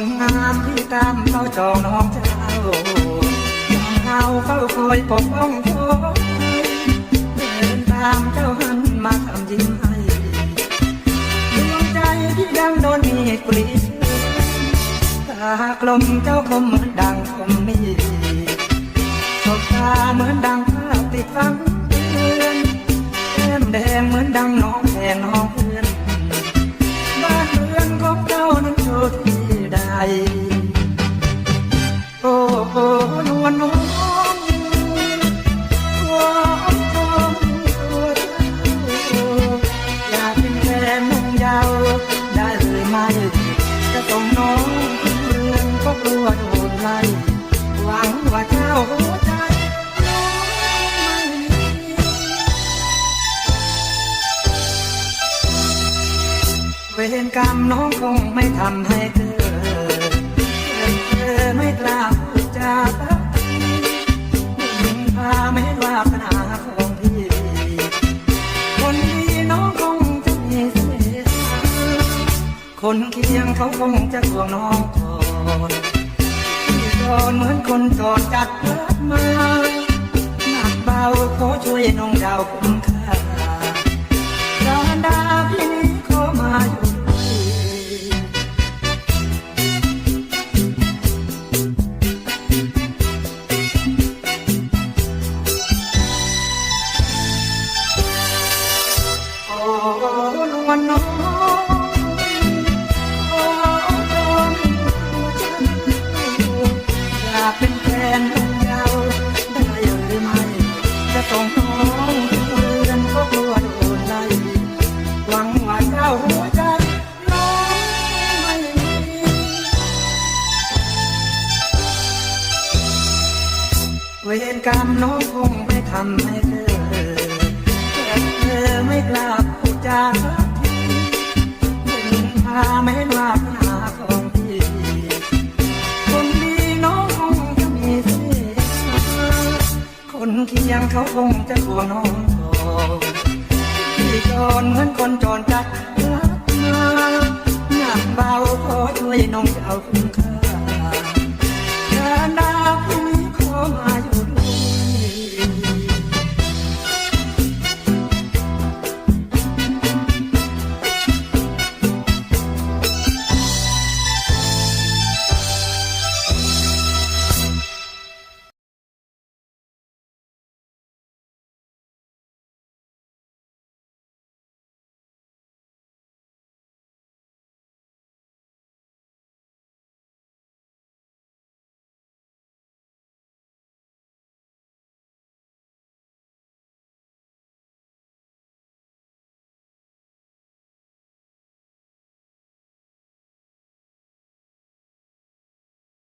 นงามที่ตามเราจองน้องเจ้าเราเฝ้าคอยปกป้องโทษเดินตามเจ้าหันมาทำยิ้มให้ดวงใจที่ดังโดนมีกลีตากลมเจ้าคมเหมือนดังคมมีสบตาเหมือนดังภาพติดฟังเตือนแก้มแดงเหมือนดังน้องแดงน้องเพื่อน นวลน้องตัวอ่อนทองตัวอยากเป็นแฟนนุ่งยาว ได้หรือไม่จะส่งน้องขึ้นเรือนก็กลัวโดนไล่หวังว่าเจ้าใจเวรกรรมน้องคงไม่ทำให้เธอ คนเคียงเขาคงจะห่วงน้องก่อนที่ก่อนเหมือนคนจอดจัดรักมาหนักเบาขอช่วยน้องดาวคุ้มค่าการดาพี่นี้ขอมาอยู่ด้วยโอ้นวน้อง ส่งน้องเรือนก็กลัวโดนไล่หวังว่าเจ้าหัวใจน้องไม่มีเวรกรรมน้องคงไม่ทำให้เธอแต่เธอไม่กล้าพูดจาสักทีมึงพาไม่ว่าปัญหา เขาคงจะกลัวน้องก่อนที่ก่อนเหมือนคนจรจัดรักมาหนักเบาขอช่วยน้องเอาคุ้มค่า